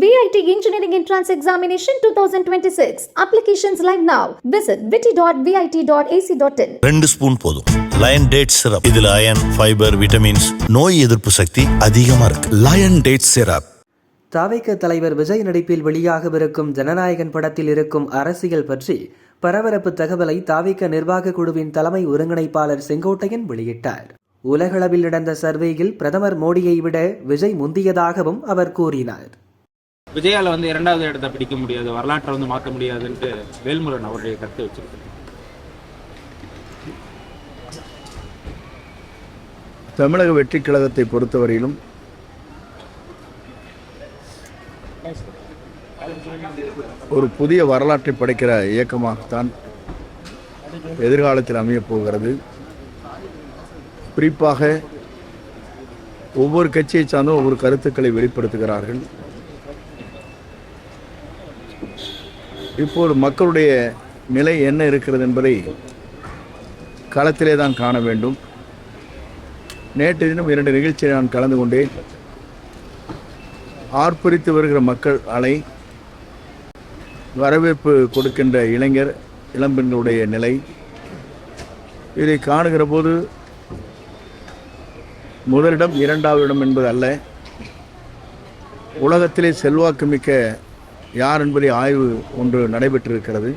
VIT Engineering Entrance Examination 2026. Applications live now. Visit viti.vit.ac.in. ரெண்டு spoon போதும். Lion date syrup இதுல iron fibre vitamins நோய் எதிர்ப்பு சக்தி அதிகமா இருக்கு. லயன் டேட் சிரப் தாவேக தலைவர் விஜய் நடிப்பில் வெளியாகவிருக்கும் ஜனநாயகன் படத்தில் இருக்கும் அரசியல் பற்றி பரபரப்பு தகவலை தாவேக நிர்வாக குழுவின் தலைமை ஒருங்கிணைப்பாளர் செங்கோட்டையன் வெளியிட்டார். உலகளவில் நடந்த சர்வேயில் பிரதமர் மோடியை விட விஜய் முந்தியதாகவும் அவர் கூறினார். விஜயால வந்து இரண்டாவது இடத்தை பிடிக்க முடியாது வரலாற்றை வந்து மாற்ற முடியாதுன்ட்டு வேல்முருகன் அவருடைய கருத்து வச்சிருக்காரு. தமிழக வெற்றி கழகத்தை பொறுத்தவரையிலும் ஒரு புதிய வரலாற்றை படைக்கிற இயக்கமாகத்தான் எதிர்காலத்தில் அமையப் போகிறது. குறிப்பாக ஒவ்வொரு கட்சியை சார்ந்தும் ஒவ்வொரு கருத்துக்களை வெளிப்படுத்துகிறார்கள். இப்போது மக்களுடைய நிலை என்ன இருக்கிறது என்பதை களத்திலே தான் காண வேண்டும். நேற்று தினம் இரண்டு நிகழ்ச்சியை நான் கலந்து கொண்டேன். ஆர்ப்பரித்து வருகிற மக்கள் அலை வரவேற்பு கொடுக்கின்ற இளைஞர் இளம்பெண்களுடைய நிலை இதை காணுகிற போது முதலிடம் இரண்டாவது இடம் என்பது அல்ல. உலகத்திலே செல்வாக்கு மிக்க யார் என்பதை ஆய்வு ஒன்று நடைபெற்றிருக்கிறது.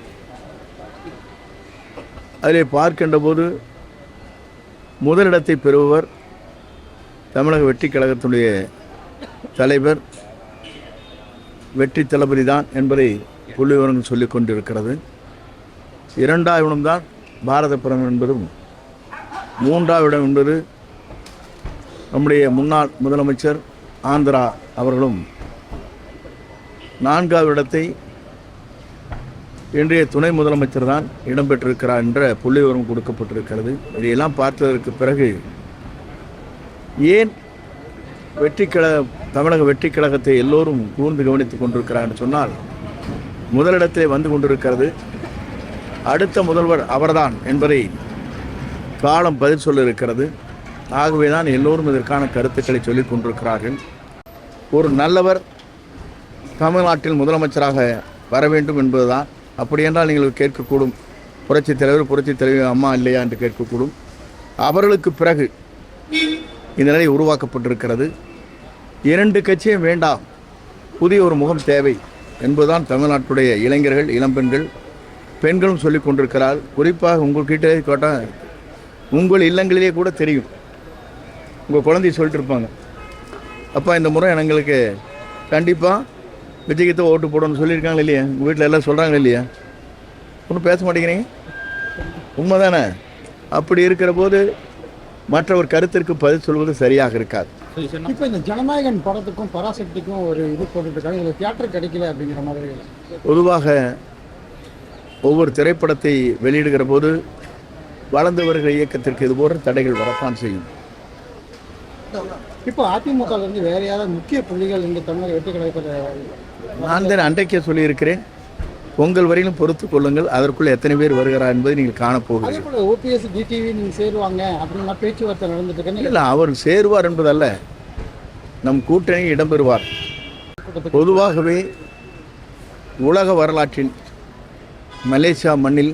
அதிலே பார்க்கின்ற போது முதலிடத்தை பெறுபவர் தமிழக வெற்றி கழகத்துடைய தலைவர் வெற்றி தளபதி தான் என்பதை புள்ளி விவரங்கள் சொல்லிக் கொண்டிருக்கிறது. இரண்டாவது இடம்தான் பாரத பிரதமர் என்பதும் மூன்றாவது இடம் என்பது நம்முடைய முன்னாள் முதலமைச்சர் ஆந்திரா அவர்களும் நான்காவது இடத்தை இன்றைய துணை முதலமைச்சர் தான் இடம்பெற்றிருக்கிறார் என்ற புள்ளி விவரம் கொடுக்கப்பட்டிருக்கிறது. இதையெல்லாம் பார்த்ததற்கு பிறகு ஏன் வெற்றி தமிழக வெற்றி கழகத்தை எல்லோரும் கூர்ந்து கவனித்துக் கொண்டிருக்கிறார் என்று சொன்னால் முதலிடத்திலே வந்து கொண்டிருக்கிறது அடுத்த முதல்வர் அவர்தான் என்பதை காலம் பதில் சொல்ல இருக்கிறது ஆகவே தான் எல்லோரும் இதற்கான கருத்துக்களை சொல்லிக் கொண்டிருக்கிறார்கள். ஒரு நல்லவர் தமிழ்நாட்டில் முதலமைச்சராக வர வேண்டும் என்பதுதான். அப்படி என்றால் நீங்கள் கேட்கக்கூடும். புரட்சி தலைவர் புரட்சி தலைவர் அம்மா இல்லையா என்று கேட்கக்கூடும். அவர்களுக்கு பிறகு இந்த நிலை உருவாக்கப்பட்டிருக்கிறது. இரண்டு கட்சியும் வேண்டாம். புதிய ஒரு முகம் தேவை என்பதுதான் தமிழ்நாட்டுடைய இளைஞர்கள் இளம்பெண்கள் பெண்களும் சொல்லிக் கொண்டிருக்கிறார். குறிப்பாக உங்கள்கிட்ட கேட்டால் உங்கள் இல்லங்களிலே கூட தெரியும். உங்கள் குழந்தைய சொல்லிட்டு இருப்பாங்க. அப்பா இந்த முறை எங்களுக்கு கண்டிப்பாக விஜய்கிட்ட ஓட்டு போடணும்னு சொல்லியிருக்காங்களா இல்லையா? உங்கள் வீட்டில் எல்லாம் சொல்கிறாங்க இல்லையா? ஒன்றும் பேச மாட்டேங்கிறீங்க? உண்மை தானே அப்படி இருக்கிற போது மற்றவர் கருத்திற்கு பதில் சொல்வது சரியாக இருக்காது. இப்போ இந்த ஜனநாயகன் படத்துக்கும் பராசக்திக்கும் ஒரு இது போட்டுருக்காங்க இதில் தியேட்டர் கிடைக்கல அப்படிங்கிற மாதிரி பொதுவாக ஒவ்வொரு திரைப்படத்தை வெளியிடுகிற போது வளர்ந்து வருகிற இயக்கத்திற்கு இது போன்ற தடைகள் வரத்தான் செய்யும். இப்போ அதிமுக ல இருந்து வேற யாராவது முக்கிய புள்ளிகள் இந்த தமிழக வெற்றி கழகத்தில் நான் தான் அன்றைக்கே சொல்லியிருக்கிறேன். உங்கள் வரையிலும் பொறுத்து கொள்ளுங்கள். அதற்குள் எத்தனை பேர் வருகிறார் என்பதை நீங்கள் காணப்போகிறீர்கள் ஓபிஎஸ் டிடிவி நீங்க சேருவாங்க அப்படின்னா பேச்சுவார்த்தை நடந்துட்டு இல்லை அவர் சேருவார் என்பதல்ல. நம் கூட்டணி இடம்பெறுவார். பொதுவாகவே உலக வரலாற்றில் மலேசியா மண்ணில்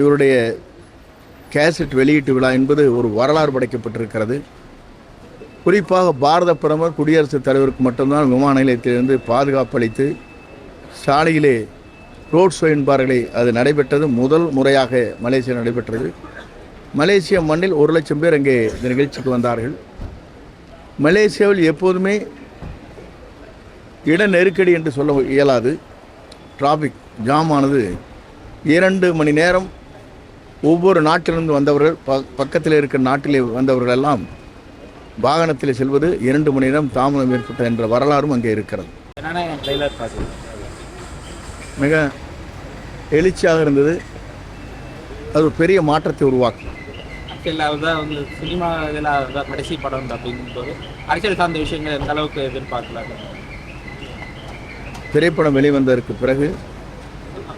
இவருடைய கேசட் வெளியீட்டு விழா என்பது ஒரு வரலாறு படைக்கப்பட்டிருக்கிறது. குறிப்பாக பாரத பிரதமர் குடியரசுத் தலைவருக்கு மட்டும்தான் விமான நிலையத்திலிருந்து பாதுகாப்பு அளித்து சாலையிலே ரோட் ஷோ என்பார்களே அது நடைபெற்றது. முதல் முறையாக மலேசியா நடைபெற்றது. மலேசிய மண்ணில் ஒரு லட்சம் பேர் அங்கே இந்த நிகழ்ச்சிக்கு வந்தார்கள். மலேசியாவில் எப்போதுமே இட நெருக்கடி என்று சொல்ல இயலாது. டிராஃபிக் ஜாம் ஆனது இரண்டு மணி நேரம் ஒவ்வொரு நாட்டிலிருந்து வந்தவர்கள் ப பக்கத்தில் இருக்கிற நாட்டிலே வந்தவர்கள் எல்லாம் வாகனத்தில் செல்வது இரண்டு மணி நேரம் தாமதம் ஏற்பட்ட என்ற வரலாறும் அங்கே இருக்கிறது. மிக எழுச்சியாக இருந்தது. அது ஒரு பெரிய மாற்றத்தை உருவாக்கும் வந்து சினிமா இதில் கடைசி படம் அப்படிங்கும் போது அரசியல் சார்ந்த விஷயங்கள் எந்த அளவுக்கு எதிர்பார்க்கலாம் திரைப்படம் வெளிவந்ததற்கு பிறகு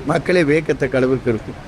மக்களே வியக்கத்தக்க அளவிற்கு இருக்கும்